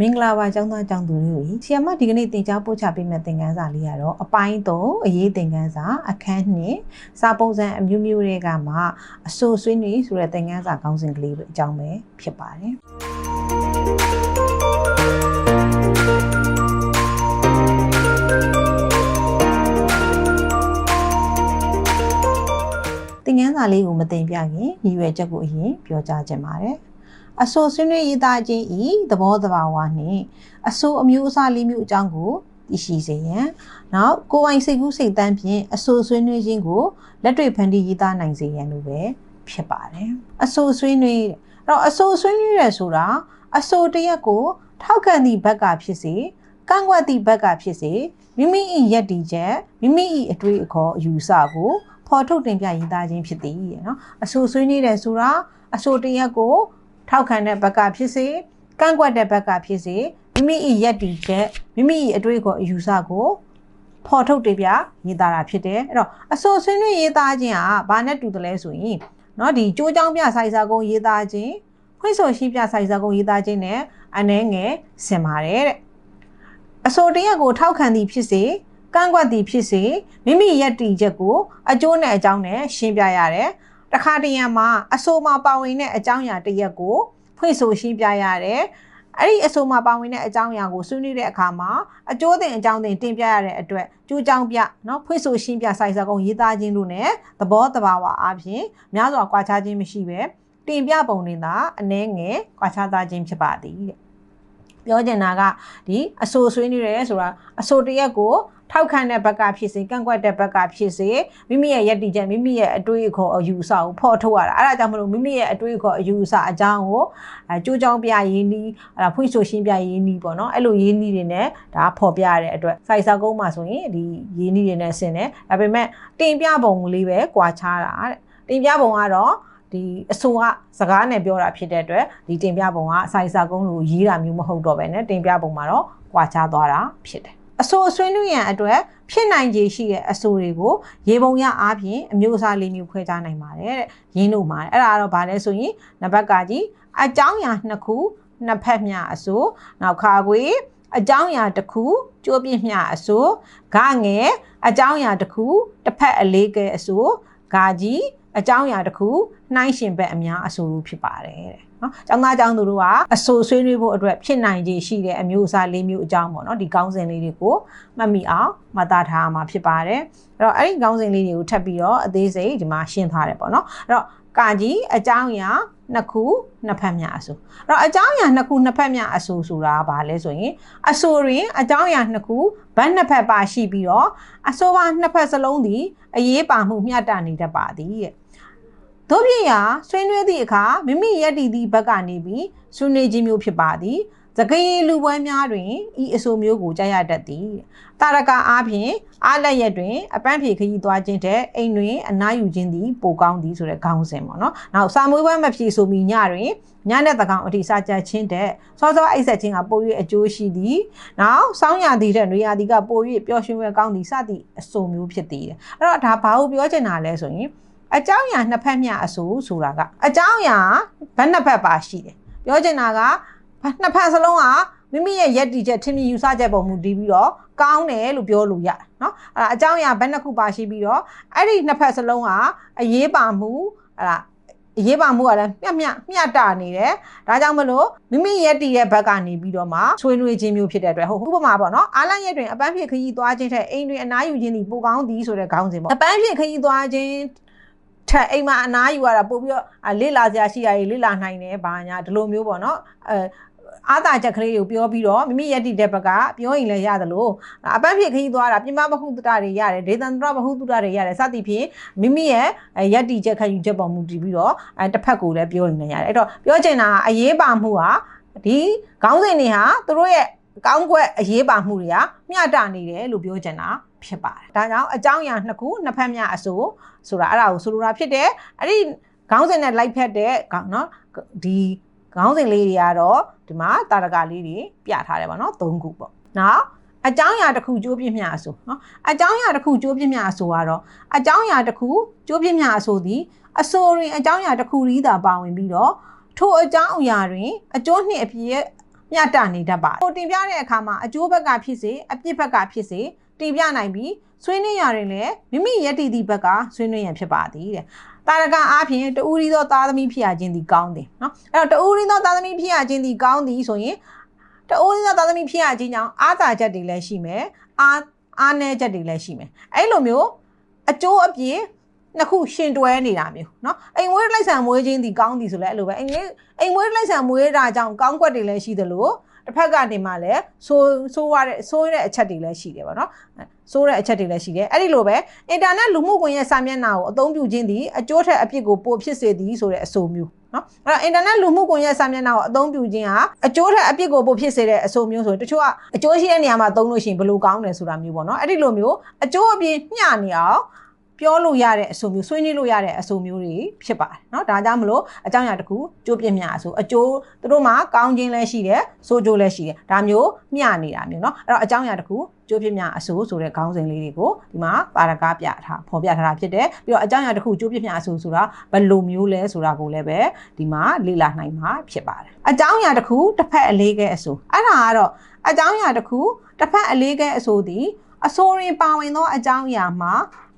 မင်္ဂလာပါကျောင်းသားကျောင်းသူတို့ဆီယမဒီကနေ့သင်ကြားပို့ချပေးမယ့်သင်ခန်းစာလေးကတော့အပိုင်း3အရေးသင်ခန်းစာအခန်း2စာပုံစံအမျိုးမျိုးတွေကမှအဆိုဆွေးနွေးဆိုတဲ့သင်ခန်းစာခေါင်းစဉ်ကလေးပဲအကြောင်းပဲဖြစ်ပါတယ်သင်ခန်းစာလေးကိုမသိပြခင်ရည်ရွယ်ချက်ကိုအရင်ပြောကြားချင်ပါတယ် အဆိုဆွေးနွေးရေးသားခြင်းဤသဘောတဘာဝနှင့်အဆိုအမျိုးအစားလေးမျိုးအကြောင်းကိုသိရှိစေရန်နောက်ကိုယ်ပိုင်စိတ်ကူးစိတ်တမ်းဖြင့်အဆိုဆွေးနွေးခြင်းကိုလက်တွေ့ဖန်တီးရေးသားနိုင်စေရန်လို့ပဲဖြစ်ပါတယ်အဆိုဆွေးနွေးအဲ့တော့အဆိုဆွေးနွေးရဆိုတာအဆိုတရက်ကို ထောက်ခံသည့်ဘက်ကဖြစ်စေကန့်ကွက်သည့်ဘက်ကဖြစ်စေမိမိ၏ယက်တီချက်မိမိ၏အတွေ့အခေါ်အယူဆကိုဖော်ထုတ်တင်ပြရေးသားခြင်းဖြစ်သည်ရနော်အဆိုဆွေးနွေးတယ်ဆိုတာအဆိုတရက်ကို ထောက်ခံတဲ့ဘက်ကဖြစ်စေကန့်ကွက်တဲ့ဘက်ကဖြစ်စေမိမိ၏ယက်တီချက်မိမိ၏အတွေ့အခေါ်အယူဆကိုဖော်ထုတ်တင်ပြရေးသားတာဖြစ်တယ်အဲ့တော့အဆိုဆွေးနွေးရေးသားခြင်းဟာဘာနဲ့တူတယ်လဲဆိုရင်เนาะဒီကြိုးချောင်းပြဆိုင်စာကုန်းရေးသားခြင်းဖွင့်ဆိုရှိပြဆိုင်စာကုန်းရေးသားခြင်းနဲ့အနှဲငယ်ဆင်ပါတယ်တဲ့အဆိုတရက်ကိုထောက်ခံသည်ဖြစ်စေကန့်ကွက်သည်ဖြစ်စေမိမိယက်တီချက်ကိုအကျိုးနဲ့အကြောင်းနဲ့ရှင်းပြရတယ် တခါတရံမှာအဆိုမှာပါဝင်တဲ့အကြောင်းအရာတစ်ရက်ကိုဖွင့်ဆိုရှင်းပြရတယ်အဲ့ဒီအဆိုမှာပါဝင်တဲ့အကြောင်းအရာကိုဆွေးနွေးတဲ့အခါမှာအကျိုးတင်အကြောင်းတင်တင်ပြရတဲ့အတွက်ကျိုးကြောင်းပြเนาะဖွင့်ဆိုရှင်းပြဆိုင်စကုံရေးသားခြင်းတို့ ਨੇ သဘောတဘာဝအပြင်များစွာကွာခြားခြင်းမရှိပဲတင်ပြပုံတင်သာအနှဲငယ်ကွာခြားသားခြင်းဖြစ်ပါသည်တဲ့ပြောချင်တာကဒီအဆိုဆွေးနွေးရဲဆိုတာအဆိုတရက်ကို ထောက်ခံတဲ့ဘက်ကဖြစ်စေကန့်ကွက်တဲ့ဘက်ကဖြစ်စေမိမိရဲ့ယက်တီချက်မိမိရဲ့အတွေးအခေါ်အယူအဆကိုဖော်ထုတ်ရတာအဲ့ဒါကြောင့်မလို့မိမိရဲ့အတွေးအခေါ်အယူအဆအကြောင်းကိုအဲကြိုးကြောင်းပြရင်းနီးအဲ့ဒါဖွင့်ဆိုရှင်းပြရင်းနီးပေါ့နော်အဲ့လိုရင်းနီးတွေနဲ့ဒါဖော်ပြရတဲ့အတွက်စိုက်စာကုန်းမှာဆိုရင်ဒီရင်းနီးတွေနဲ့ဆင်တယ်ဒါပေမဲ့တင်ပြပုံလေးပဲကွာခြားတာတဲ့တင်ပြပုံကတော့ဒီအဆိုကစကားနဲ့ပြောတာဖြစ်တဲ့အတွက်ဒီတင်ပြပုံကအစာစာကုန်းလိုရေးတာမျိုးမဟုတ်တော့ပဲねတင်ပြပုံမှာတော့ကွာခြားသွားတာဖြစ်တယ် အဆိုဆွေးနွေးရန်အတွက်ဖြစ်နိုင်ခြေရှိတဲ့အဆိုတွေကိုရေပုံရအားဖြင့်အမျိုးအစားလေးမျိုးခွဲခြားနိုင်ပါတယ်တဲ့ရင်းတို့မှာအဲ့ဒါကတော့ဗာလဲဆိုရင်နံပါတ်ကကြီးအကြောင်းအရာနှစ်ခုနှစ်ဖက်မျှအဆိုနောက်ခါခွေအကြောင်းအရာတစ်ခုကြိုးပြမျှအဆိုဂငယ်အကြောင်းအရာတစ်ခုတစ်ဖက်အလေးကဲအဆိုဂါကြီးအကြောင်းအရာတစ်ခုနှိုင်းရှင်ဘက်အများအဆိုလို့ဖြစ်ပါတယ်တဲ့ နော်။ကျောင်းသားကျောင်းသူတို့ကအဆိုဆွေးနွေးဖို့အတွက်ဖြစ်နိုင်ခြေရှိတဲ့အမျိုးအစားလေးမျိုးအကြောင်းပေါ့နော်ဒီကောင်းစဉ်လေးတွေကိုမှတ်မိအောင်မှတ်သားထားမှာဖြစ်ပါတယ်။အဲ့တော့အဲ့ဒီကောင်းစဉ်လေးတွေကိုထပ်ပြီးတော့အသေးစိတ်ဒီမှာရှင်းထားတယ်ပေါ့နော်။အဲ့တော့ကာကြီးအကြောင်းအရာနှစ်ခုနှစ်ဖက်မြအဆိုအဲ့တော့အကြောင်းအရာနှစ်ခုနှစ်ဖက်မြအဆိုဆိုတာဘာလဲဆိုရင်အဆိုတွင်အကြောင်းအရာနှစ်ခုဘတ်နှစ်ဖက်ပါရှိပြီးတော့အဆိုပါနှစ်ဖက်စလုံးသည်အရေးပါမှုမျှတနေတတ်ပါသည်တဲ့ တို့ဖြစ်ရာဆွေးနွေးသည့်အခါမိမိယက်တီသည့်ဘက်ကနေပြီးဆွေးနွေးခြင်းမျိုးဖြစ်ပါသည်သကရေလူပွဲများတွင်ဤအဆိုမျိုးကိုကြားရတတ်သည်တာရကအားဖြင့်အားလက်ရက်တွင်အပန်းဖြေခရီးသွားခြင်းတဲ့အိမ်တွင်အနားယူခြင်းသည်ပိုကောင်းသည်ဆိုတဲ့ခေါင်းစဉ်ပေါ့နော်။နောက်စာမွေးပွဲမဖြေဆိုမီညတွင်ညနဲ့တကောင်အထိစာကြခြင်းတဲ့စောစောအိတ်ဆက်ခြင်းကပို၍အကျိုးရှိသည်။နောက်စောင်းရသည်တဲ့နေရာသည်ကပို၍ပျော်ရွှင်ပွဲကောင်းသည်စသည့်အဆိုမျိုးဖြစ်သည်။အဲ့တော့ဒါဘာလို့ပြောချင်တာလဲဆိုရင် အကြောင်းအရာနှစ်ဖက်မျှအဆိုဆိုတာကအကြောင်းအရာဘက်နှစ်ဖက်ပါရှိတယ်ပြောချင်တာကနှစ်ဖက်စလုံးကမိမိရဲ့ယက်တီချက်ထင်မြင်ယူဆချက်ပုံမူတည်ပြီးတော့ကောင်းတယ်လို့ပြောလို့ရတယ်နော်အဲ့ဒါအကြောင်းအရာဘက်နှစ်ခုပါရှိပြီးတော့အဲ့ဒီနှစ်ဖက်စလုံးကအရေးပါမှုအဲ့ဒါအရေးပါမှုကလည်းမျှမျှမျှတာနေတယ်ဒါကြောင့်မလို့မိမိရဲ့တီရဲ့ဘက်ကနေပြီးတော့မှဆွေးနွေးခြင်းမျိုးဖြစ်တဲ့အတွက်ဟုတ်ဥပမာပေါ့နော်အာလန်ရဲ့တွင်အပန်းဖြေခရီးသွားခြင်းထက်အိမ်တွင်အနားယူခြင်းသည်ပိုကောင်းသည်ဆိုတဲ့ခေါင်းစဉ်ပေါ့အပန်းဖြေခရီးသွားခြင်း ထက်အိမ်မှာအနားယူရတာပို့ပြီးတော့လေ့လာစရာရှိရည်လေ့လာနိုင်တယ်ဘာညာဒီလိုမျိုးပေါ့နော်အဲအာသာချက်ကလေးကိုပြောပြီးတော့မိမိယက်တိတဲ့ဘက်ကပြောရင်လည်းရတယ်လို့အပန်းဖြစ်ခရီးသွားတာပြမဘဟုတ္တတွေရတယ်ဒေသန္တရဘဟုတ္တတွေရတယ်စသည်ဖြင့်မိမိရဲ့ယက်တိချက်ခံယူချက်ပေါ်မူတည်ပြီးတော့အဲတစ်ဖက်ကိုလည်းပြောရင်လည်းရတယ်အဲ့တော့ပြောချင်တာအရေးပါမှုဟာဒီခေါင်းစဉ်တွေဟာသူတို့ရဲ့ကောင်းကွက်အရေးပါမှုတွေကမျှတနေတယ်လို့ပြောချင်တာ ဖြစ်ပါတယ်။ဒါကြောင့်အကြောင်းအရာနှစ်ခုနှစ်ဖက်မျှအဆိုဆိုတာအဲ့ဒါကိုဆိုလိုတာဖြစ်တယ်။အဲ့ဒီခေါင်းစဉ်နဲ့လိုက်ဖက်တဲ့နော်ဒီခေါင်းစဉ်လေးတွေကတော့ဒီမှာတာရကလေးတွေပြထားတယ်ပေါ့နော်၃ခုပေါ့။နောက်အကြောင်းအရာတစ်ခုကြိုးပြမျှအဆိုနော်အကြောင်းအရာတစ်ခုကြိုးပြမျှအဆိုကတော့အကြောင်းအရာတစ်ခုကြိုးပြမျှအဆိုသည်အဆိုတွင်အကြောင်းအရာတစ်ခုရီးသာပါဝင်ပြီးတော့ထိုအကြောင်းအရာတွင်အကျိုးနှင့်အပြည့် မျမျှတနေတတ်ပါတယ်ဟိုတင်ပြတဲ့အခါမှာအကျိုးဘက်ကဖြစ်စေအပြစ်ဘက်ကဖြစ်စေတင်ပြနိုင်ပြီးဆွေးနွေးရရင်လည်းမိမိယက်တီတီဘက်ကဆွေးနွေးရန်ဖြစ်ပါသည်တဲ့တာရကအားဖြင့်တူရီသောသားသမီးဖြစ်ရခြင်းဒီကောင်းတယ်နော်အဲ့တော့တူရီသောသားသမီးဖြစ်ရခြင်းဒီကောင်းသည်ဆိုရင်တူရီသောသားသမီးဖြစ်ရခြင်းကြောင့်အားသာချက်တွေလည်းရှိမယ်အားအားနည်းချက်တွေလည်းရှိမယ်အဲ့လိုမျိုးအကျိုးအပြည့် နှစ်ခုရှင်တွဲနေတာမျိုးเนาะအိမ်မွေးလိုက်ဆံမွေးခြင်းဒီကောင်းသည်ဆိုလဲအဲ့လိုပဲအိမ်လေးအိမ်မွေးလိုက်ဆံမွေးတာကြောင့်ကောင်းကွက်တွေလည်းရှိသလိုတစ်ဖက်ကနေမှလည်းဆိုးဆိုးရတဲ့ဆိုးတဲ့အချက်တွေလည်းရှိတယ်ပေါ့နော်ဆိုးတဲ့အချက်တွေလည်းရှိတယ်အဲ့ဒီလိုပဲအင်တာနက်လူမှုကွန်ရက်စာမျက်နှာကိုအသုံးပြုခြင်းသည်အကျိုးထက်အပြစ်ကိုပိုဖြစ်စေသည်ဆိုတဲ့အဆိုမျိုးနော်အဲ့တော့အင်တာနက်လူမှုကွန်ရက်စာမျက်နှာကိုအသုံးပြုခြင်းဟာအကျိုးထက်အပြစ်ကိုပိုဖြစ်စေတဲ့အဆိုမျိုးဆိုတချို့ကအကျိုးရှိတဲ့နေရာမှာသုံးလို့ရှိရင်ဘယ်လိုကောင်းတယ်ဆိုတာမျိုးပေါ့နော်အဲ့ဒီလိုမျိုးအကျိုးအပြစ်မျှနေအောင် ပြောလို့ရတဲ့အဆိုမျိုးဆွေးနွေးလို့ရတဲ့အဆိုမျိုးတွေဖြစ်ပါတယ်เนาะဒါကြောင့်မလို့အကြောင်းအရာတစ်ခုကြိုးပြမြအဆိုအကျိုးသူတို့မှာကောင်းခြင်းလည်းရှိတယ်ဆိုးကျိုးလည်းရှိတယ်ဒါမျိုးမျှနေတာမျိုးเนาะအဲ့တော့အကြောင်းအရာတစ်ခုကြိုးပြမြအဆိုဆိုတဲ့ခေါင်းစဉ်လေးတွေကိုဒီမှာပါရကားပြထားဖော်ပြထားတာဖြစ်တယ်ပြီးတော့အကြောင်းအရာတစ်ခုကြိုးပြမြအဆိုဆိုတာဘယ်လိုမျိုးလဲဆိုတာကိုလည်းပဲဒီမှာလေ့လာနိုင်မှာဖြစ်ပါတယ်အကြောင်းအရာတစ်ခုတစ်ဖက်အလေးကဲအဆိုအဲ့ဒါကတော့အကြောင်းအရာတစ်ခုတစ်ဖက်အလေးကဲအဆိုဒီအဆိုရင်ပါဝင်သောအကြောင်းအရာမှာ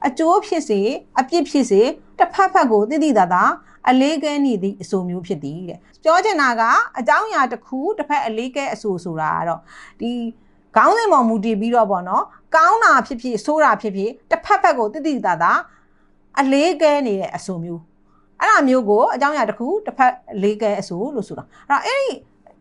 အကျိုးဖြစ်စေအပြစ်ဖြစ်စေတစ်ဖက်ဖက်ကိုတိတိတသာအလေးကဲနေသည့်အဆိုမျိုးဖြစ်သည်တဲ့ပြောချင်တာကအကြောင်းအရာတစ်ခုတစ်ဖက်အလေးကဲအဆိုဆိုတာကတော့ဒီခေါင်းစဉ်ပေါ်မူတည်ပြီးတော့ပေါ့နော်ကောင်းတာဖြစ်ဖြစ်ဆိုးတာဖြစ်ဖြစ်တစ်ဖက်ဖက်ကိုတိတိတသာအလေးကဲနေတဲ့အဆိုမျိုးအဲ့ဒါမျိုးကိုအကြောင်းအရာတစ်ခုတစ်ဖက်အလေးကဲအဆိုလို့ဆိုတာအဲ့တော့အဲ့ဒီ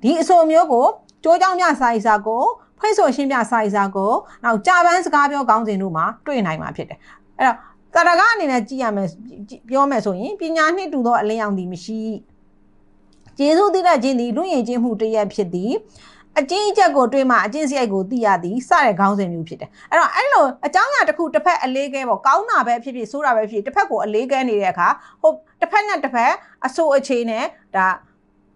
ဒီအဆိုမျိုးကိုကြိုးကြောင်းမြစာရီစာကိုဖွင့်ဆိုရှင်းပြစာရီစာကိုနောက်ကြာပန်းစကားပြောကောင်းစဉ်တို့မှာတွေ့နိုင်မှာဖြစ်တယ် အဲ့တော့တာရကအနေနဲ့ကြည့်ရမယ်ပြောမယ်ဆိုရင်ပညာနှစ်တူသောအလင်းရောင်သည်မရှိကျေးဇူးတည်တဲ့ခြင်းသည်လူရင်ချင်းမှုတရက်ဖြစ်သည်အကျဉ်းချက်ကိုတွေးမှအကျဉ်းစရိုက်ကိုသိရသည်စတဲ့ခေါင်းစဉ်မျိုးဖြစ်တယ်အဲ့တော့အဲ့လိုအကြောင်းအရာတစ်ခုတစ်ဖက်အလေးကဲပေါ့ကောင်းတာပဲဖြစ်ဖြစ်ဆိုးတာပဲဖြစ်ဖြစ်တစ်ဖက်ကိုအလေးကဲနေတဲ့အခါဟိုတစ်ဖက်နဲ့တစ်ဖက်အဆိုးအခြေနဲ့ဒါ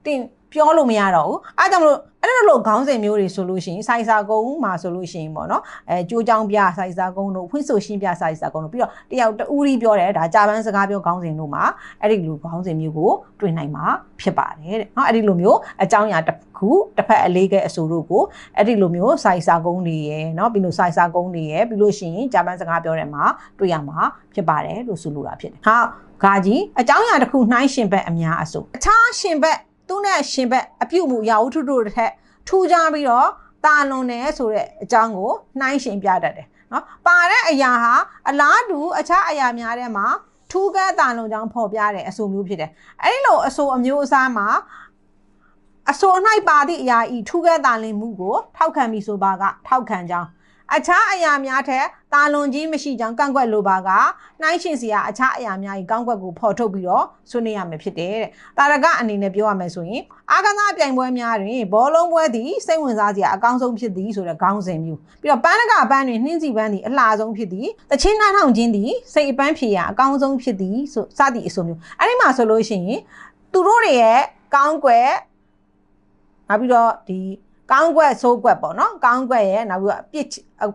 တင် ပြောလို့မရတော့ဘူးအားကြောင့်မလို့အဲ့လိုလိုခေါင်းစဉ်မျိုးတွေဆိုလို့ရှိရင်စိုက်စာကုန်းမှာဆိုလို့ရှိရင်ပေါ့နော်အဲကြိုးချောင်းပြစိုက်စာကုန်းတို့ဖွင့်ဆိုရှင်းပြစိုက်စာကုန်းတို့ပြီးတော့တယောက်တူရီပြောတယ်ဒါကြာပန်းစကားပြောခေါင်းစဉ်တို့မှာအဲ့ဒီလိုခေါင်းစဉ်မျိုးကိုတွေ့နိုင်မှာဖြစ်ပါတယ်တဲ့နော်အဲ့ဒီလိုမျိုးအကြောင်းအရာတစ်ခုတစ်ဖက်အလေးကဲအဆိုတို့ကိုအဲ့ဒီလိုမျိုးစိုက်စာကုန်းတွေရယ်နော်ပြီးလို့စိုက်စာကုန်းတွေရယ်ပြီးလို့ရှိရင်ကြာပန်းစကားပြောတဲ့မှာတွေ့ရမှာဖြစ်ပါတယ်လို့ဆိုလိုတာဖြစ်တယ်ဟာဂါကြီးအကြောင်းအရာတစ်ခုနှိုင်းရှင်ဘက်အများအဆိုအခြားရှင်ဘက် သူနဲ့ရှင်ဘက်အပြုတ်မှုရာဝတ္ထုတို့တစ်ထက်ထူးခြားပြီးတော့တာလွန်တယ်ဆိုတဲ့အကြောင်းကိုနှိုင်းရှင်ပြတတ်တယ်နော်ပါတဲ့အရာဟာအလားတူအခြားအရာများထဲမှာထူးကဲတာလွန်ကြောင်းဖော်ပြတဲ့အဆိုမျိုးဖြစ်တယ်အဲ့ဒီလိုအဆိုအမျိုးအစားမှာအဆို၌ပါသည့်အရာဤထူးကဲတာလင်မှုကိုထောက်ခံပြီးဆိုပါကထောက်ခံကြောင်း အခြားအရာများထက်တာလွန်ကြီးမရှိကြောင်းကန့်ကွက်လိုပါကနှိုင်းရှင်စရာအခြားအရာများကြီးကောင်းကွက်ကိုဖော်ထုတ်ပြီးတော့ဆွေးနွေးရမယ်ဖြစ်တယ်တဲ့။တာရကအနေနဲ့ပြောရမယ်ဆိုရင်အာကစားပြိုင်ပွဲများတွင်ဘောလုံးပွဲသည်စိတ်ဝင်စားစရာအကောင်းဆုံးဖြစ်သည်ဆိုတဲ့ခေါင်းစဉ်မျိုးပြီးတော့ပန်းနကပန်းတွင်နှင်းစီပန်းသည်အလှဆုံးဖြစ်သည်တချင်းနှားထောင်ခြင်းသည်စိတ်အပန်းဖြေရာအကောင်းဆုံးဖြစ်သည်ဆိုစသည့်အဆိုမျိုးအဲ့ဒီမှာဆိုလို့ရှိရင်သူတို့တွေရဲ့ကောင်းကွက်နောက်ပြီးတော့ဒီ ကောင်းကွက်ဆိုးကွက်ပေါ့နော်ကောင်းကွက်ရဲ့နောက်ပြီးတော့ပြစ်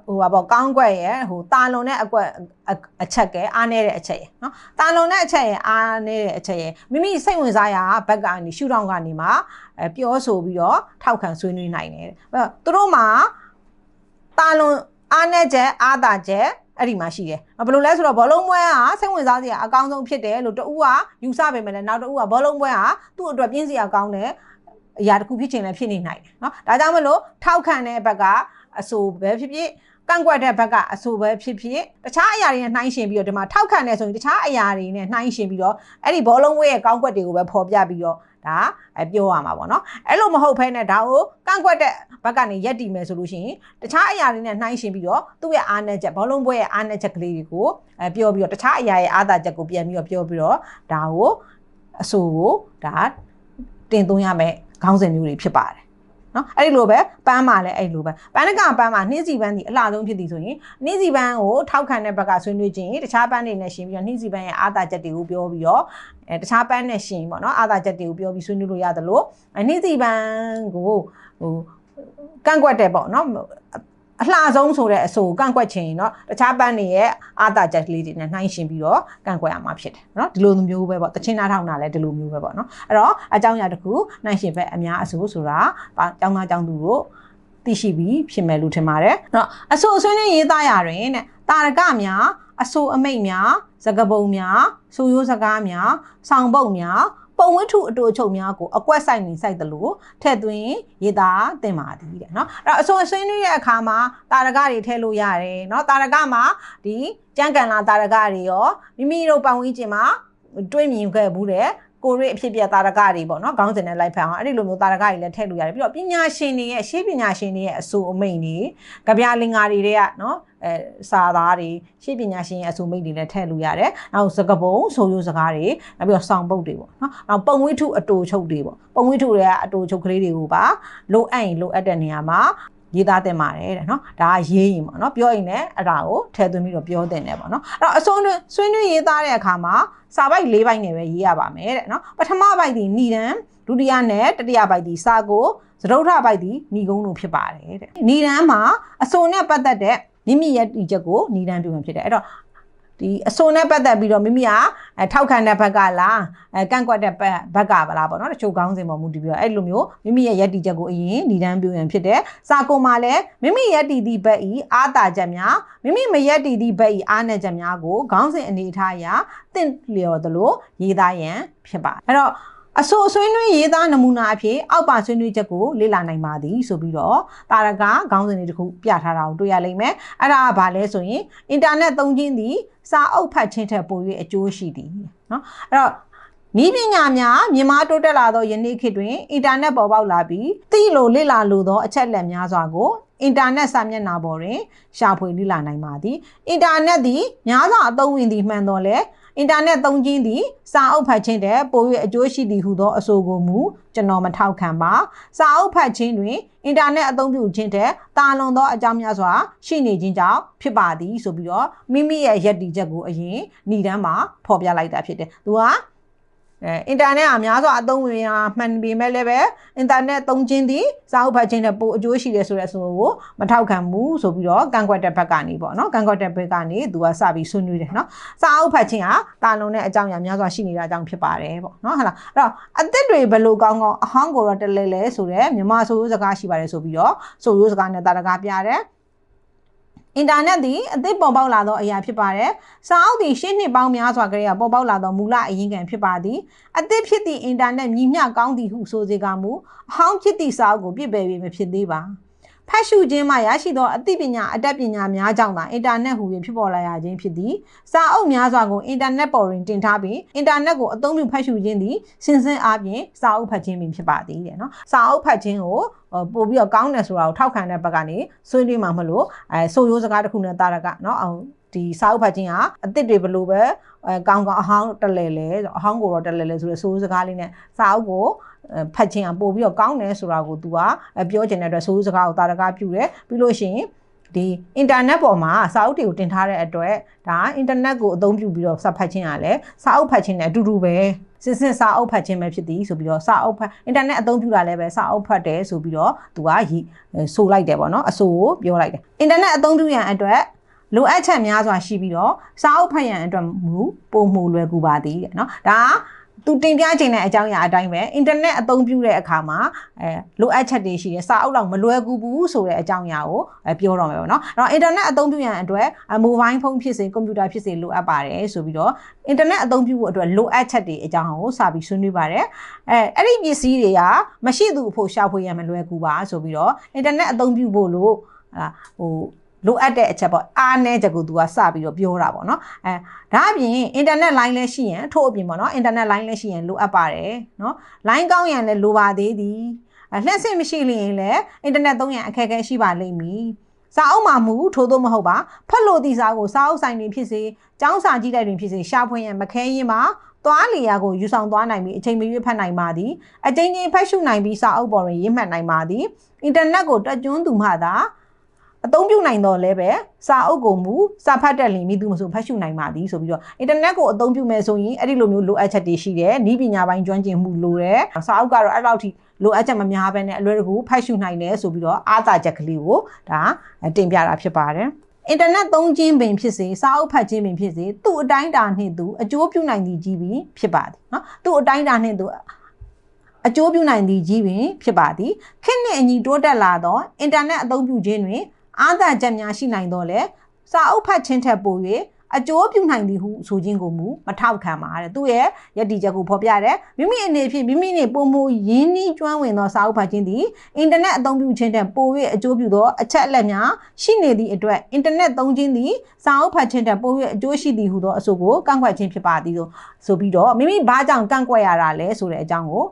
ဟိုပါပေါ့ကောင်းကွက်ရဲ့ဟိုတာလွန်တဲ့အကွက်အချက်ကဲအားနေတဲ့အချက်ရဲ့နော်တာလွန်တဲ့အချက်ရဲ့အားနေတဲ့အချက်ရဲ့မိမိစိတ်ဝင်စားရာဘက်ကနေရှုထောင့်ကနေမှအဲပြောဆိုပြီးတော့ထောက်ခံဆွေးနွေးနိုင်တယ်အဲ့တော့သူတို့မှာတာလွန်အားနေချက်အားတာချက်အဲ့ဒီမှာရှိတယ်ဘယ်လိုလဲဆိုတော့ဘောလုံးပွဲကစိတ်ဝင်စားစရာအကောင်းဆုံးဖြစ်တယ်လို့တဦးကယူဆပေမဲ့လည်းနောက်တဦးကဘောလုံးပွဲကသူ့အတွက်ပြင်းစရာကောင်းတယ် အရာတစ်ခုဖြစ်ချင်လည်းဖြစ်နေနိုင်တယ်เนาะဒါကြောင့်မလို့ထောက်ခံတဲ့ဘက်ကအဆိုပဲဖြစ်ဖြစ်ကန့်ကွက်တဲ့ဘက်ကအဆိုပဲဖြစ်ဖြစ်တခြားအရာတွေနဲ့နှိုင်းရှင်ပြီးတော့ဒီမှာထောက်ခံနေဆိုရင်တခြားအရာတွေနဲ့နှိုင်းရှင်ပြီးတော့အဲ့ဒီဘောလုံးဝဲရဲ့ကောင်းကွက်တွေကိုပဲဖော်ပြပြီးတော့ဒါအပြောရမှာပေါ့နော်အဲ့လိုမဟုတ်ဘဲနဲ့ဒါကိုကန့်ကွက်တဲ့ဘက်ကနေရက်တည်မယ်ဆိုလို့ရှိရင်တခြားအရာတွေနဲ့နှိုင်းရှင်ပြီးတော့သူ့ရဲ့အားနည်းချက်ဘောလုံးပွဲရဲ့အားနည်းချက်ကလေးတွေကိုအဲပြောပြီးတော့တခြားအရာရဲ့အားသာချက်ကိုပြန်ပြီးတော့ပြောပြီးတော့ဒါကိုအဆိုကိုဒါတင်သွင်းရမယ် ခေါင်းစဉ်မျိုးတွေဖြစ်ပါတယ်နော်အဲ့ဒီလိုပဲပန်းမှာလည်းအဲ့လိုပဲပန်းနကပန်းမှာနှင်းစီပန်းဒီအလှဆုံးဖြစ်သည်ဆိုရင်နှင်းစီပန်းကိုထောက်ခံတဲ့ဘက်ကဆွေးနွေးခြင်းတခြားပန်းတွေနဲ့ရှင်ပြီးတော့နှင်းစီပန်းရဲ့အာသာချက်တွေကိုပြောပြီးတော့အဲတခြားပန်းနဲ့ရှင်ပေါ့နော်အာသာချက်တွေကိုပြောပြီးဆွေးနွေးလို့ရတယ်လို့နှင်းစီပန်းကိုဟိုကန့်ကွက်တယ်ပေါ့နော် အလှဆုံးဆိုတဲ့အဆိုကိုကန့်ကွက်ချင်ရင်တော့တခြားပန်းတွေရဲ့အာသာချက်ကလေးတွေနဲ့နှိုင်းရှင်ပြီးတော့ကန့်ကွက်ရမှာဖြစ်တယ်နော်ဒီလိုမျိုးပဲပေါ့တချင်းနားထောင်တာလည်းဒီလိုမျိုးပဲပေါ့နော်အဲ့တော့အကြောင်းအရာတစ်ခုနှိုင်းရှင်ပဲအများအဆိုဆိုတာအကြောင်းသားအကြောင်းသူတို့သိရှိပြီးဖြစ်မယ်လို့ထင်ပါတယ်။နော်အဆိုအဆွေးနွေးရေးသားရတွင်တဲ့တာရကများအဆိုအမိတ်များစကပုံများဆိုရိုးစကားများဆောင်းပုတ်များ ပုံဝတ္ထုအတူအချုပ်များကိုအကွက်ဆိုင်နေစိုက်တယ်လို့ထည့်သွင်းရေးသားသင်ပါသည်တဲ့နော်အဲ့တော့အစွန်အစွင်းတွေရဲ့အခါမှာတာရကတွေထည့်လို့ရတယ်နော်တာရကမှာဒီကြံကန်လာတာရကတွေရောမိမိတို့ပတ်ဝန်းကျင်မှာတွေးမြင်ခဲ့ဘူးတဲ့ကိုရိအဖြစ်ပြတာရကတွေပေါ့နော်ခေါင်းစဉ်နဲ့လိုက်ဖက်အောင်အဲ့ဒီလိုမျိုးတာရကတွေလည်းထည့်လို့ရတယ်ပြီးတော့ပညာရှင်တွေရဲ့ရှေးပညာရှင်တွေရဲ့အဆိုအမိန့်တွေကြပြလင်္ကာတွေတွေကနော် အဲစာသားတွေရှေးပညာရှင်ရဲ့အဆိုမိတ်တွေလည်းထည့်လို့ရတယ်။နောက်စကပုံဆိုရိုးစကားတွေနောက်ပြီးတော့ဆောင်းပုတ်တွေပေါ့နော်။နောက်ပုံဝိထုအတူချုပ်တွေပေါ့။ပုံဝိထုတွေကအတူချုပ်ကလေးတွေကိုပါလိုအပ်ရင်လိုအပ်တဲ့နေရာမှာရေးသားတင်ပါတယ်တဲ့နော်ဒါကရေးရင်ပေါ့နော်ပြောရင်လည်းအဲ့ဒါကိုထည့်သွင်းပြီးတော့ပြောတင်တယ်ပေါ့နော်အဲ့တော့အဆုံးဆွေးနွေးရေးသားတဲ့အခါမှာစာပိုက်၄ပိုက်နဲ့ပဲရေးရပါမယ်တဲ့နော်ပထမပိုက်ဒီဏိဒံဒုတိယနဲ့တတိယပိုက်ဒီစာကိုသရုပ်ထပိုက်ဒီဏိကုံးလို့ဖြစ်ပါတယ်တဲ့ဏိဒံမှာအစုံနဲ့ပတ်သက်တဲ့ မိမိရဲ့ဒီချက်ကိုဏိဒံပြုမှဖြစ်တယ်အဲ့တော့ဒီအစုံနဲ့ပတ်သက်ပြီးတော့မိမိကထောက်ခံတဲ့ဘက်ကလားအဲကန့်ကွက်တဲ့ဘက်ကပါလားပေါ့နော်တချို့ကောင်းစဉ်ပေါ်မူတည်ပြီးတော့အဲ့လိုမျိုးမိမိရဲ့ယက်တီချက်ကိုအရင်ဏိဒံပြုရင်ဖြစ်တယ်စာကုံမှာလည်းမိမိယက်တီဒီဘက်ဤအာတာချက်များမိမိမယက်တီဒီဘက်ဤအာနဲ့ချက်များကိုခေါင်းစဉ်အနေထားအရတင့်လျော်သလိုရေးသားရန်ဖြစ်ပါအဲ့တော့ အဆိုအဆွေးနွေးရေးသားနမူနာအဖြစ်အောက်ပါဆွေးနွေးချက်ကိုလေ့လာနိုင်ပါသည်ဆိုပြီးတော့တာရကခေါင်းစဉ်တွေတခုပြထားတာကိုတွေ့ရလိမ့်မယ်အဲ့ဒါကဘာလဲဆိုရင်အင်တာနက်သုံးခြင်းသည်စာအုပ်ဖတ်ခြင်းထက်ပို၍အကျိုးရှိသည်เนาะအဲ့တော့ဤပညာများမြန်မာတိုးတက်လာသောယနေ့ခေတ်တွင်အင်တာနက်ပေါ်ပေါက်လာပြီးသိလိုလေ့လာလိုသောအချက်လက်များစွာကိုအင်တာနက်စာမျက်နှာပေါ်တွင်ရှာဖွေလေ့လာနိုင်ပါသည်အင်တာနက်သည်များစွာအသုံးဝင်သည်မှန်တော်လဲ အင်တာနက်သုံးခြင်းသည်စာအုပ်ဖတ်ခြင်းတဲ့ပို၍အကျိုးရှိသည်ဟုသောအဆိုကိုမူကျွန်တော်မထောက်ခံပါစာအုပ်ဖတ်ခြင်းတွင်အင်တာနက်အသုံးပြုခြင်းတဲ့တာလွန်သောအကြောင်းများစွာရှိနေခြင်းကြောင့်ဖြစ်ပါသည်ဆိုပြီးတော့မိမိရဲ့ယက်တီချက်ကိုအရင်ဏ္ဍန်မှာဖော်ပြလိုက်တာဖြစ်တယ်သူက အင်တာနက်အများစွာအသုံးဝင်ရမှန်ပေမဲ့လည်းပဲအင်တာနက်သုံးခြင်းသည်စာအုပ်ဖတ်ခြင်းနဲ့ပိုအကျိုးရှိတယ်ဆိုတဲ့အဆိုကိုမထောက်ခံဘူးဆိုပြီးတော့ကန့်ကွက်တဲ့ဘက်ကနေပေါ့နော်ကန့်ကွက်တဲ့ဘက်ကနေသူကစပြီးဆွေးနွေးတယ်နော်စာအုပ်ဖတ်ခြင်းဟာတာလုံတဲ့အကြောင်းအရာများစွာရှိနေတာအကြောင်းဖြစ်ပါတယ်ပေါ့နော်ဟုတ်လားအဲ့တော့အသက်တွေဘယ်လိုကောင်းကောင်းအဟောင်းကိုတော့တလဲလဲဆိုတဲ့မြန်မာဆိုရိုးစကားရှိပါတယ်ဆိုပြီးတော့ဆိုရိုးစကားနဲ့တာတကားပြတယ် အင်တာနက်သည်အသစ်ပေါ်ပေါက်လာသောအရာဖြစ်ပါတယ်။စာအုပ်သည်ရှင်းနှစ်ပေါင်းများစွာကလေးကပေါ်ပေါက်လာသောမူလအရင်းခံဖြစ်ပါသည်။အသစ်ဖြစ်သည့်အင်တာနက်မြည်မျှကောင်းသည်ဟုဆိုစေကမူအဟောင်းဖြစ်သည့်စာအုပ်ကိုပြစ်ပယ်ပြီးမဖြစ်သေးပါ။ ဖတ်ရှုခြင်းမှရရှိသောအသိပညာအတတ်ပညာများကြောင့်သာအင်တာနက်ဟူ၍ဖြစ်ပေါ်လာရခြင်းဖြစ်သည်စာအုပ်များစွာကိုအင်တာနက်ပေါ်တွင်တင်ထားပြီးအင်တာနက်ကိုအသုံးပြုဖတ်ရှုခြင်းသည်စဉ်စဉ်အားဖြင့်စာအုပ်ဖတ်ခြင်းပင်ဖြစ်ပါသည်တဲ့နော်စာအုပ်ဖတ်ခြင်းကိုပို့ပြီးတော့ကောင်းတယ်ဆိုတာကိုထောက်ခံတဲ့ဘက်ကနေဆွေးနွေးမှမလို့အဲဆိုရိုးစကားတစ်ခုနဲ့တာရကနော်အောင်ဒီစာအုပ်ဖတ်ခြင်းဟာအစ်စ်တွေဘလို့ပဲအဲကောင်းကောင်းအဟောင်းတလဲလဲအဟောင်းကိုတော့တလဲလဲဆိုရဆိုးစကားလေးနဲ့စာအုပ်ကို ဖတ်ခြင်းအပို့ပြီးတော့ကောင်းတယ်ဆိုတာကို तू ကပြောချင်တဲ့အတွက်စိုးစကားကိုတာရကပြုတယ်ပြီးလို့ရှိရင်ဒီအင်တာနက်ပေါ်မှာစာအုပ်တွေကိုတင်ထားတဲ့အတွက်ဒါအင်တာနက်ကိုအသုံးပြုပြီးတော့စာဖတ်ခြင်းကလည်းစာအုပ်ဖတ်ခြင်းနဲ့အတူတူပဲစစ်စစ်စာအုပ်ဖတ်ခြင်းပဲဖြစ်သည်ဆိုပြီးတော့စာအုပ်ဖတ်အင်တာနက်အသုံးပြုတာလည်းပဲစာအုပ်ဖတ်တယ်ဆိုပြီးတော့သူကဆိုလိုက်တယ်ပေါ့နော်အဆိုကိုပြောလိုက်တယ်အင်တာနက်အသုံးပြုရန်အတွက်လိုအပ်ချက်များစွာရှိပြီးတော့စာအုပ်ဖတ်ရန်အတွက်မူပုံမှုလွယ်ကူပါသည်တဲ့နော်ဒါက သူတင်ပြခြင်းတဲ့အကြောင်းအရာအတိုင်းပဲအင်တာနက်အသုံးပြုတဲ့အခါမှာအဲလိုအပ်ချက်တွေရှိတယ်စာအုပ်တော့မလွယ်ကူဘူးဆိုတဲ့အကြောင်းအရာကိုပြောတော့မယ်ပေါ့နော်အဲ့တော့အင်တာနက်အသုံးပြုရန်အတွက်မိုဘိုင်းဖုန်းဖြစ်စေကွန်ပျူတာဖြစ်စေလိုအပ်ပါတယ်ဆိုပြီးတော့အင်တာနက်အသုံးပြုဖို့အတွက်လိုအပ်ချက်တွေအကြောင်းကိုစာပြီးဆွေးနွေးပါတယ်အဲအဲ့ဒီပစ္စည်းတွေကမရှိသူအဖို့ရှာဖွေရမလွယ်ကူပါဆိုပြီးတော့အင်တာနက်အသုံးပြုဖို့လို့ဟို လိုအပ်တဲ့အချက်ပေါ့အားနည်းချက်ကိုသူကစပြီးတော့ပြောတာပေါ့နော်အဲဒါအပြင်အင်တာနက်လိုင်းလည်းရှိရင်ထို့အပြင်ပေါ့နော်အင်တာနက်လိုင်းလည်းရှိရင်လိုအပ်ပါတယ်နော်လိုင်းကောင်းရန်လည်းလိုပါသေးသည်လျှက်စစ်မရှိလျင်လည်းအင်တာနက်သုံးရန်အခက်အခဲရှိပါလိမ့်မည်စာအုပ်မှာမူထို့သောမဟုတ်ပါဖတ်လို့ဒီစာကိုစာအုပ်ဆိုင်တွင်ဖြစ်စေကျောင်းစာကြည့်တဲ့တွင်ဖြစ်စေရှာဖွေရန်မခဲရင်ပါသွားလျာကိုယူဆောင်သွားနိုင်ပြီးအချိန်မရွေးဖတ်နိုင်ပါသည်အချိန်ချင်းဖတ်ရှုနိုင်ပြီးစာအုပ်ပေါ်တွင်ရေးမှတ်နိုင်ပါသည်အင်တာနက်ကိုတက်ကျွန်းသူမှသာ အသုံးပြုနိုင်တော့လဲပဲစာအုပ်ကိုမူစာဖတ်တက်လင်မိသူမဆိုဖတ်ရှုနိုင်ပါသည်ဆိုပြီးတော့အင်တာနက်ကိုအသုံးပြုမယ်ဆိုရင်အဲ့ဒီလိုမျိုးလိုအပ်ချက်တွေရှိတယ်။ဤပညာပိုင်းကျွမ်းကျင်မှုလိုတယ်။စာအုပ်ကတော့အဲ့လောက်ထိလိုအပ်ချက်မများဘဲနဲ့အလွယ်တကူဖတ်ရှုနိုင်တယ်ဆိုပြီးတော့အားသာချက်ကလေးကိုဒါတင်ပြတာဖြစ်ပါတယ်။အင်တာနက်သုံးခြင်းပင်ဖြစ်စေစာအုပ်ဖတ်ခြင်းပင်ဖြစ်စေသူ့အတိုင်းတာနှင့်သူအကျိုးပြုနိုင်သည်ကြီးပင်ဖြစ်ပါသည်နော်သူ့အတိုင်းတာနှင့်သူအကျိုးပြုနိုင်သည်ကြီးပင်ဖြစ်ပါသည်ခေတ်နှင့်အညီတိုးတက်လာသောအင်တာနက်အသုံးပြုခြင်းတွင် အားသာချက်များရှိနိုင်တော့လေစာအုပ်ဖတ်ခြင်းထက်ပို၍အကျိုးပြုနိုင်သည်ဟုဆိုခြင်းကိုမူမထောက်ခံပါတဲ့သူ့ရဲ့ယက်တီချက်ကိုဖော်ပြတယ်မိမိအနေဖြင့်မိမိနဲ့ပုံမူရင်းနှီးကျွမ်းဝင်သောစာအုပ်ဖတ်ခြင်းသည်အင်တာနက်အသုံးပြုခြင်းတဲ့ပို၍အကျိုးပြုသောအချက်အလက်များရှိနေသည့်အတွက်အင်တာနက်သုံးခြင်းသည်စာအုပ်ဖတ်ခြင်းတဲ့ပို၍အကျိုးရှိသည်ဟုသောအဆိုကိုကန့်ကွက်ခြင်းဖြစ်ပါသည်ဆိုဆိုပြီးတော့မိမိဘာကြောင့်ကန့်ကွက်ရတာလဲဆိုတဲ့အကြောင်းကို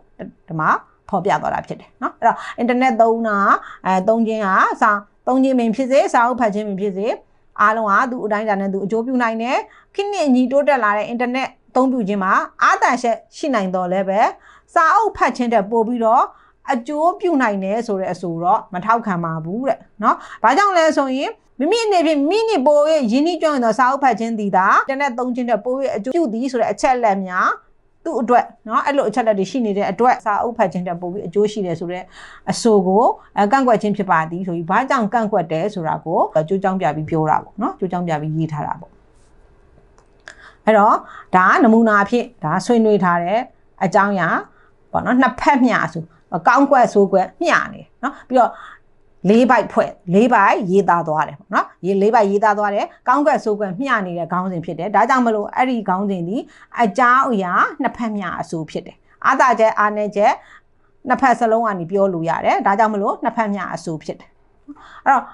ဒီမှာဖော်ပြသွားတာဖြစ်တယ်เนาะအဲ့တော့အင်တာနက်သုံးတာအဲသုံးခြင်းဟာစာ သုံးခြင်းပင်ဖြစ်စေစာအုပ်ဖတ်ခြင်းပင်ဖြစ်စေအားလုံးဟာသူအတိုင်းအတာနဲ့သူအကျိုးပြုနိုင်တယ်ခိနစ်အညီတိုးတက်လာတဲ့အင်တာနက်အသုံးပြုခြင်းမှာအားတန်ရှက်ရှိနိုင်တော့လဲပဲစာအုပ်ဖတ်ခြင်းတဲ့ပို့ပြီးတော့အကျိုးပြုနိုင်တယ်ဆိုတဲ့အဆိုတော့မထောက်ခံပါဘူးတဲ့เนาะဘာကြောင့်လဲဆိုရင်မိမိအနေဖြင့်မိမိပိုရဲ့ယင်းနှီးကျွမ်းသောစာအုပ်ဖတ်ခြင်းသည်သာအင်တာနက်သုံးခြင်းတဲ့ပိုရဲ့အကျိုးပြုသည်ဆိုတဲ့အချက်လက်များ သူ့အတွက်เนาะအဲ့လိုအချက်လက်တွေရှိနေတဲ့အတွက်စာအုပ်ဖတ်ခြင်းတဲ့ပိုပြီးအကျိုးရှိတယ်ဆိုတဲ့အဆိုကိုကန့်ကွက်ခြင်းဖြစ်ပါသည်ဆိုပြီးဘာကြောင့်ကန့်ကွက်တယ်ဆိုတာကိုအကျိုးကြောင်းပြပြီးပြောတာပေါ့เนาะအကျိုးကြောင်းပြပြီးရေးထားတာပေါ့အဲ့တော့ဒါနမူနာအဖြစ်ဒါဆွေးနွေးထားတဲ့အကြောင်းအရာပေါ့နော်နှစ်ဖက်မျှဆိုကောင်းကွက်ဆိုးကွက်မျှနေเนาะပြီးတော့ လေးပိုက်ဖွဲ့လေးပိုက်ရေးသားသွားတယ်ပေါ့နော်ရေးလေးပိုက်ရေးသားသွားတယ်ကောင်းကွက်ဆိုးကွက်မျှနေတဲ့ခေါင်းစဉ်ဖြစ်တယ်ဒါကြောင့်မလို့အဲ့ဒီခေါင်းစဉ်ဒီအကြောင်းအရာနှစ်ဖက်မျှအဆိုးဖြစ်တယ်အာသာချက်အာနေချက်နှစ်ဖက်စလုံးကနေပြောလို့ရတယ်ဒါကြောင့်မလို့နှစ်ဖက်မျှအဆိုးဖြစ်တယ်အဲ့တော့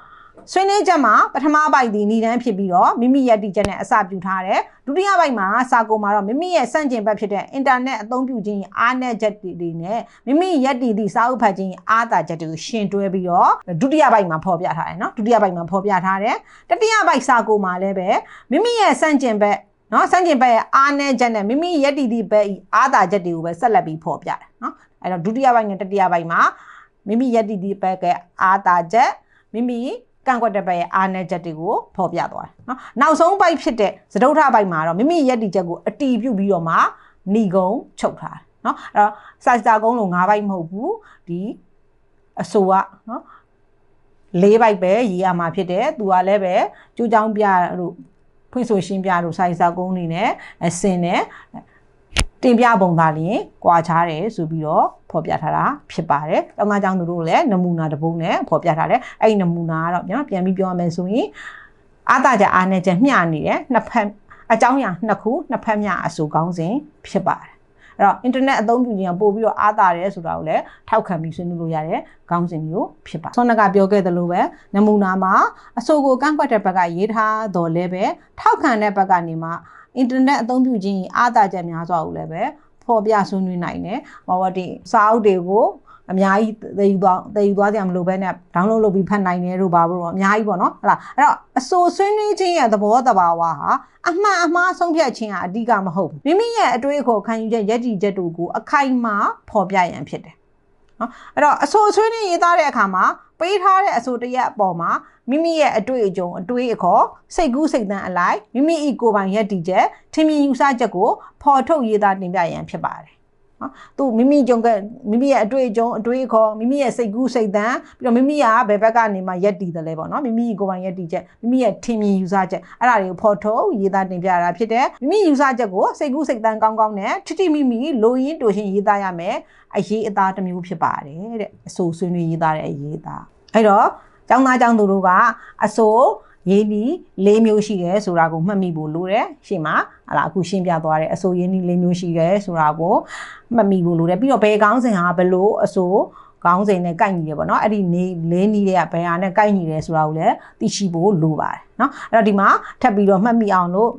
ဆွေးနွေးချက်မှာပထမပိုက်ဒီဏ္ဍန်ဖြစ်ပြီးတော့မိမိရဲ့တည်ချက်နဲ့အစပြုထားတယ်ဒုတိယပိုက်မှာစာကိုမှာတော့မိမိရဲ့စန့်ကျင်ဘက်ဖြစ်တဲ့အင်တာနက်အသုံးပြုခြင်းအားနည်းချက်တွေနဲ့မိမိရဲ့တည်သည့်စာအုပ်ဖတ်ခြင်းအားသာချက်တွေကိုရှင်တွဲပြီးတော့ဒုတိယပိုက်မှာဖော်ပြထားတယ်နော်ဒုတိယပိုက်မှာဖော်ပြထားတယ်တတိယပိုက်စာကိုမှာလည်းပဲမိမိရဲ့စန့်ကျင်ဘက်နော်စန့်ကျင်ဘက်ရဲ့အားနည်းချက်နဲ့မိမိရဲ့တည်သည့်ဘက်အားသာချက်တွေကိုပဲဆက်လက်ပြီးဖော်ပြတယ်နော်အဲ့တော့ဒုတိယပိုက်နဲ့တတိယပိုက်မှာမိမိရဲ့တည်သည့်ဘက်ကအားသာချက်မိမိ ကန့်ကွက်တဲ့ဘက်ရဲ့အားနည်းချက်တွေကိုဖော်ပြသွားတယ်နော်နောက်ဆုံးပိုက်ဖြစ်တဲ့သဒုဋ္ဌပိုက်မှာတော့မိမိရဲ့တည်ချက်ကိုအတီးပြုတ်ပြီးတော့မှဏီကုံချုပ်ထားတယ်နော်အဲ့တော့စာစာကုန်းလို၅ပိုက်မဟုတ်ဘူးဒီအဆိုကနော်လေးပိုက်ပဲရေးရမှာဖြစ်တယ်သူကလည်းပဲကျူးချောင်းပြတို့ဖွင့်ဆိုရှင်းပြတို့စာစာကုန်းနေနဲ့အစင်နဲ့ တင်ပြပုံသားလျင်ကြွာချားတယ်ဆိုပြီးတော့ဖော်ပြထားတာဖြစ်ပါတယ်။တောင်ငါကြောင့်သူတို့လည်းနမူနာတစ်ပုဒ်နဲ့ဖော်ပြထားတယ်။အဲ့ဒီနမူနာကတော့ပြန်ပြန်ပြီးပြောရမယ်ဆိုရင်အာသာကြအားနဲ့ချက်မျှနေတယ်နှစ်ဖက်အကြောင်းအရာနှစ်ခုနှစ်ဖက်မျှအဆိုကောင်းစဉ်ဖြစ်ပါတယ်။အဲ့တော့ internet အသုံးပြုခြင်းပို့ပြီးတော့အားသာတယ်ဆိုတာကိုလည်းထောက်ခံပြီးဆွေးနွေးလို့ရတဲ့ခေါင်းစဉ်မျိုးဖြစ်ပါ။ဆွမ်းနကပြောခဲ့သလိုပဲနမူနာမှာအဆိုကိုကန့်ကွက်တဲ့ဘက်ကရေးထားတော်လဲပဲထောက်ခံတဲ့ဘက်ကနေမှ အင်တာနက်အသုံးပြုခြင်းအားသာချက်များစွာကိုလည်းပဲဖော်ပြဆွေးနွေးနိုင်တယ်။ဟောဒီစာအုပ်တွေကိုအများကြီးသယ်ယူသွားသယ်ယူသွားကြမလို့ပဲနဲ့ download လုပ်ပြီးဖတ်နိုင်တယ်လို့ပါဘူးတော့အများကြီးပေါ့နော်ဟုတ်လားအဲ့တော့အစိုးဆွေးနွေးခြင်းရဲ့သဘောတဘာဝဟာအမှန်အမှားဆုံးဖြတ်ခြင်းဟာအဓိကမဟုတ်ဘူးမိမိရဲ့အတွေးအခေါ်ခံယူချက်ယက်တီချက်တို့ကိုအခိုင်အမာဖော်ပြရန်ဖြစ်တယ်နော်အဲ့တော့အဆိုအဆွေးနွေးရေးသားတဲ့အခါမှာပေးထားတဲ့အဆိုတရက်အပေါ်မှာ မိမိရဲ့အတွေ့အကြုံအတွေးအခေါ်စိတ်ကူးစိတ်သန်းအလိုက်မိမိဤကိုယ်ပိုင်ရည်တည်ချက်ထင်မြင်ယူဆချက်ကိုဖော်ထုတ်ရေးသားတင်ပြရန်ဖြစ်ပါတယ်နော်သူမိမိကြုံကမိမိရဲ့အတွေ့အကြုံအတွေးအခေါ်မိမိရဲ့စိတ်ကူးစိတ်သန်းပြီးတော့မိမိကဘယ်ဘက်ကနေမှရက်တည်တယ်လဲပေါ့နော်မိမိကိုယ်ပိုင်ရက်တည်ချက်မိမိရဲ့ထင်မြင်ယူဆချက်အဲ့ဒါတွေကိုဖော်ထုတ်ရေးသားတင်ပြတာဖြစ်တယ်မိမိယူဆချက်ကိုစိတ်ကူးစိတ်သန်းကောင်းကောင်းနဲ့ထိထိမိမိလိုရင်းတူရှင်ရေးသားရမယ်အရေးအသားတစ်မျိုးဖြစ်ပါတယ်တဲ့အဆိုဆွေးနွေးရေးသားတဲ့အရေးအသားအဲ့တော့ ကျောင်းသားကျောင်းသူတို့ကအဆိုရင်းနီ၄မျိုးရှိတယ်ဆိုတာကိုမှတ်မိဖို့လိုတယ်ရှေ့မှာဟာလာအခုရှင်းပြသွားတယ်အဆိုရင်းနီ၄မျိုးရှိတယ်ဆိုတာကိုမှတ်မိဖို့လိုတယ်ပြီးတော့ဘယ်ကောင်းစဉ်ဟာဘယ်လိုအဆိုကောင်းစဉ်နဲ့ကိုက်ညီတယ်ပေါ့နော်အဲ့ဒီနေလေးနီးတွေကဘယ်ဟာနဲ့ကိုက်ညီတယ်ဆိုတာကိုလည်းသိရှိဖို့လိုပါတယ်နော်အဲ့တော့ဒီမှာထပ်ပြီးတော့မှတ်မိအောင်လို့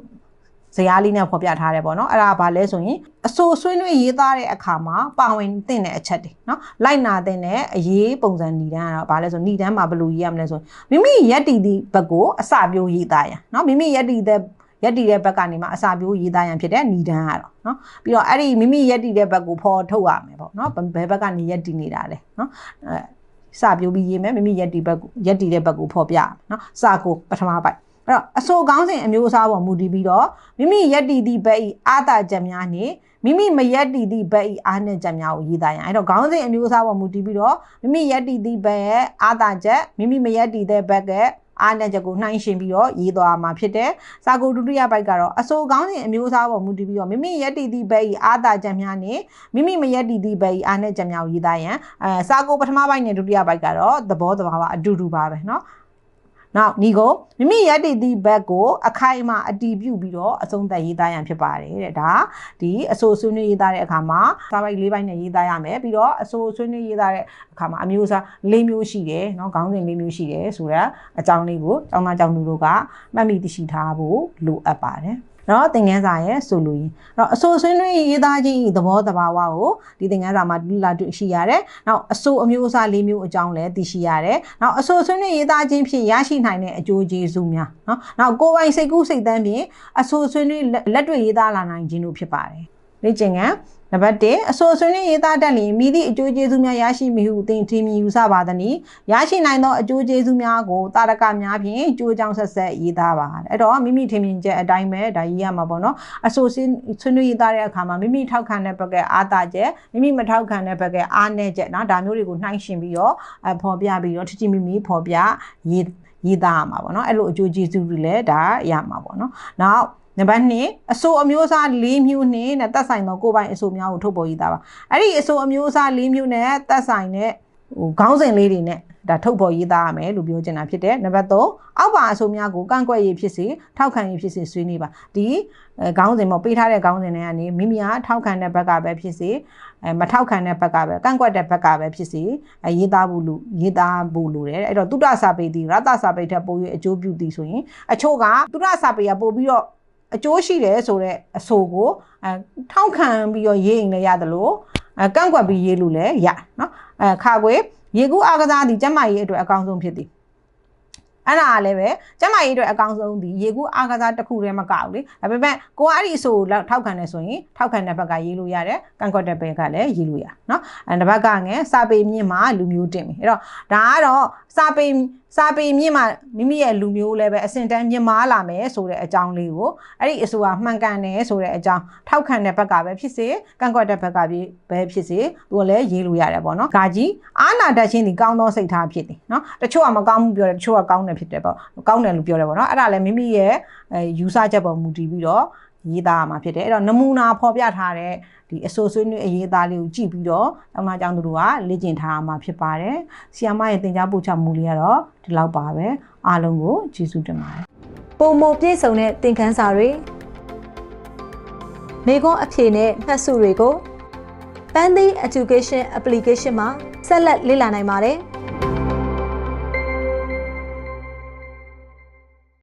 ဇယားလေးနဲ့ဖော်ပြထားတယ်ပေါ့နော်အဲ့ဒါဘာလဲဆိုရင်အဆိုဆွေးနွေးရေးသားတဲ့အခါမှာပါဝင်သင့်တဲ့အချက်တွေနော်လိုက်နာသင့်တဲ့အရေးပုံစံဏ္ဍန်ကတော့ဘာလဲဆိုဏ္ဍန်မှာဘယ်လိုရေးရမလဲဆိုမိမိရက်တီသည့်ဘက်ကိုအစပြိုးရေးသားရနော်မိမိရက်တီတဲ့ရက်တီတဲ့ဘက်ကနေမှအစာပြိုးရေးသားရန်ဖြစ်တဲ့ဏ္ဍန်ကတော့เนาะပြီးတော့အဲ့ဒီမိမိရက်တီတဲ့ဘက်ကိုဖော်ထုတ်ရမယ်ပေါ့เนาะဘယ်ဘက်ကနေရက်တီနေတာလဲเนาะအဲစာပြိုးပြီးရေးမယ်မိမိရက်တီဘက်ရက်တီတဲ့ဘက်ကိုဖော်ပြမယ်เนาะစာကိုပထမပိုက် အဲ့တော့အဆိုကောင်းစဉ်အမျိုးအစားပေါ်မူတည်ပြီးတော့မိမိယက်တီသည့်ဘက်ဤအာသာချက်များနှင့်မိမိမယက်တီသည့်ဘက်ဤအားနည်းချက်များကိုရေးသားရအောင်အဲ့တော့ခေါင်းစဉ်အမျိုးအစားပေါ်မူတည်ပြီးတော့မိမိယက်တီသည့်ဘက်ရဲ့အာသာချက်မိမိမယက်တီတဲ့ဘက်ကအားနည်းချက်ကိုနှိုင်းယှဉ်ပြီးတော့ရေးသွားမှာဖြစ်တယ်။စာကိုဒုတိယပိုက်ကတော့အဆိုကောင်းစဉ်အမျိုးအစားပေါ်မူတည်ပြီးတော့မိမိယက်တီသည့်ဘက်ဤအာသာချက်များနှင့်မိမိမယက်တီသည့်ဘက်ဤအားနည်းချက်များကိုရေးသားရန်အဲစာကိုပထမပိုက်နဲ့ဒုတိယပိုက်ကတော့သဘောတဘာဝအတူတူပါပဲเนาะ နောက်ညီကိုမိမိရည်တည်သည့်ဘက်ကိုအခိုင်အမာအတီးပြုပြီးတော့အဆုံးသတ်ရေးသားရန်ဖြစ်ပါတယ်တဲ့ဒါဒီအဆိုဆွေးနွေးရေးသားတဲ့အခါမှာစာပိုက်၄ပိုင်းနဲ့ရေးသားရမယ်ပြီးတော့အဆိုဆွေးနွေးရေးသားတဲ့အခါမှာအမျိုးအစား၄မျိုးရှိတယ်နော်ခေါင်းစဉ်၄မျိုးရှိတယ်ဆိုတာအကြောင်းလေးကိုကျောင်းသားကျောင်းသူတို့ကမှတ်မိသိရှိထားဖို့လိုအပ်ပါတယ် နော်သင်ခန်းစာရဲ့ဆိုလိုရင်းအဲ့တော့အဆိုဆွေးနွေးရေးသားခြင်းဤသဘောတဘာဝကိုဒီသင်ခန်းစာမှာလာတွေ့ရှိရတယ်။နောက်အဆိုအမျိုးအစား၄မျိုးအကြောင်းလည်းသိရှိရတယ်။နောက်အဆိုဆွေးနွေးရေးသားခြင်းဖြင့်ရရှိနိုင်တဲ့အကျိုးကျေးဇူးများနော်။နောက်ကိုယ်ပိုင်စိတ်ကူးစိတ်တမ်းဖြင့်အဆိုဆွေးနွေးလက်တွေ့ရေးသားလာနိုင်ခြင်းတို့ဖြစ်ပါတယ်။လေ့ကျင့်ခန်း နံပါတ်1အဆိုဆွေးနွေးရေးသားတတ်လျင်မိသည့်အကျိုးကျေးဇူးများရရှိမည်ဟုသင်ထင်မြင်ယူဆပါသည်နီရရှိနိုင်သောအကျိုးကျေးဇူးများကိုတာရကများဖြင့်ကြိုးကြောင်ဆက်ဆက်ရေးသားပါအဲ့တော့မိမိထင်မြင်ချက်အတိုင်းပဲဒါရေးရမှာပေါ့နော်အဆိုဆွေးနွေးရေးသားတဲ့အခါမှာမိမိထောက်ခံတဲ့ဘက်ကအားသာချက်မိမိမထောက်ခံတဲ့ဘက်ကအားနည်းချက်နော်ဒါမျိုးတွေကိုနှိုင်းယှဉ်ပြီးတော့အဖော်ပြပြီးတော့ထချီမိမိဖော်ပြရေးရေးသားရမှာပေါ့နော်အဲ့လိုအကျိုးကျေးဇူးတွေလည်းဒါရမှာပေါ့နော်နောက် နံပါတ်2အဆိုအမျိုးအစား၄မျိုးနှင့်သက်ဆိုင်သောကိုယ်ပိုင်အဆိုများကိုထုတ်ပေါ်ရေးသားပါအဲ့ဒီအဆိုအမျိုးအစား၄မျိုးနဲ့သက်ဆိုင်တဲ့ဟိုခေါင်းစဉ်လေးတွေနဲ့ဒါထုတ်ပေါ်ရေးသားရမယ်လို့ပြောချင်တာဖြစ်တယ်နံပါတ်3အောက်ပါအဆိုများကိုကန့်ကွက်ရေးဖြစ်စေထောက်ခံရေးဖြစ်စေဆွေးနွေးပါဒီခေါင်းစဉ်ပေါ့ပေးထားတဲ့ခေါင်းစဉ်တွေကနေမိမိဟာထောက်ခံတဲ့ဘက်ကပဲဖြစ်စေအဲမထောက်ခံတဲ့ဘက်ကပဲကန့်ကွက်တဲ့ဘက်ကပဲဖြစ်စေအဲရေးသားဖို့လို့ရေးသားဖို့လို့တယ်အဲ့တော့တုဒ္ဒစာပေသည်ရတ္တစာပေထက်ပို၍အကျိုးပြုသည်ဆိုရင်အချို့ကတုဒ္ဒစာပေကပို့ပြီးတော့ အကျိုးရှိတယ်ဆိုတော့အဆိုကိုအဲထောက်ခံပြီးတော့ရေးရင်လည်းရတယ်လို့အဲကန့်ကွက်ပြီးရေးလို့လည်းရနော်အဲခါခွေရေကူးအားကစားသည်ကျမကြီးအတွက်အကောင်းဆုံးဖြစ်သည်အဲ့ဒါလည်းပဲကျမကြီးအတွက်အကောင်းဆုံးဒီရေကူးအားကစားတစ်ခုတည်းမကဘူးလေဒါပေမဲ့ကိုကအဲ့ဒီအဆိုလောက်ထောက်ခံနေဆိုရင်ထောက်ခံတဲ့ဘက်ကရေးလို့ရတယ်ကန့်ကွက်တဲ့ဘက်ကလည်းရေးလို့ရနော်အဲ့ဒီဘက်ကငယ်စာပေမြင့်မှာလူမျိုးတင်ပြီအဲ့တော့ဒါကတော့စာပေစာပေမြင့်မှာမိမိရဲ့လူမျိုးလည်းပဲအစင်တန်းမြင့်မားလာမယ်ဆိုတဲ့အကြောင်းလေးကိုအဲ့ဒီအဆိုကမှန်ကန်တယ်ဆိုတဲ့အကြောင်းထောက်ခံတဲ့ဘက်ကပဲဖြစ်စေကန့်ကွက်တဲ့ဘက်ကပဲဖြစ်စေသူကလည်းရေးလို့ရတယ်ပေါ့နော်။ဂါကြီးအာနာတတ်ချင်းဒီကောင်းသောစိတ်ထားဖြစ်တယ်နော်။တချို့ကမကောင်းဘူးပြောတယ်တချို့ကကောင်းတယ်ဖြစ်တယ်ပေါ့။ကောင်းတယ်လို့ပြောတယ်ပေါ့နော်။အဲ့ဒါလည်းမိမိရဲ့အဲယူဆချက်ပေါ်မူတည်ပြီးတော့ ရေးသားရမှာဖြစ်တယ်အဲ့တော့နမူနာဖော်ပြထားတဲ့ဒီအဆိုဆွေးနွေးအရေးသားလေးကိုကြည့်ပြီးတော့တောင်းသားကျောင်းသူတို့ကလေ့ကျင့်ထားရမှာဖြစ်ပါတယ်ဆီယမရဲ့သင်ကြားပို့ချမှုလေးကတော့ဒီလောက်ပါပဲအားလုံးကိုကျေးဇူးတင်ပါတယ်ပုံမပြည့်စုံတဲ့သင်ခန်းစာတွေမိခွန်းအဖြေနဲ့မှတ်စုတွေကို Pandy Education Application မှာဆက်လက်လေ့လာနိုင်ပါတယ်။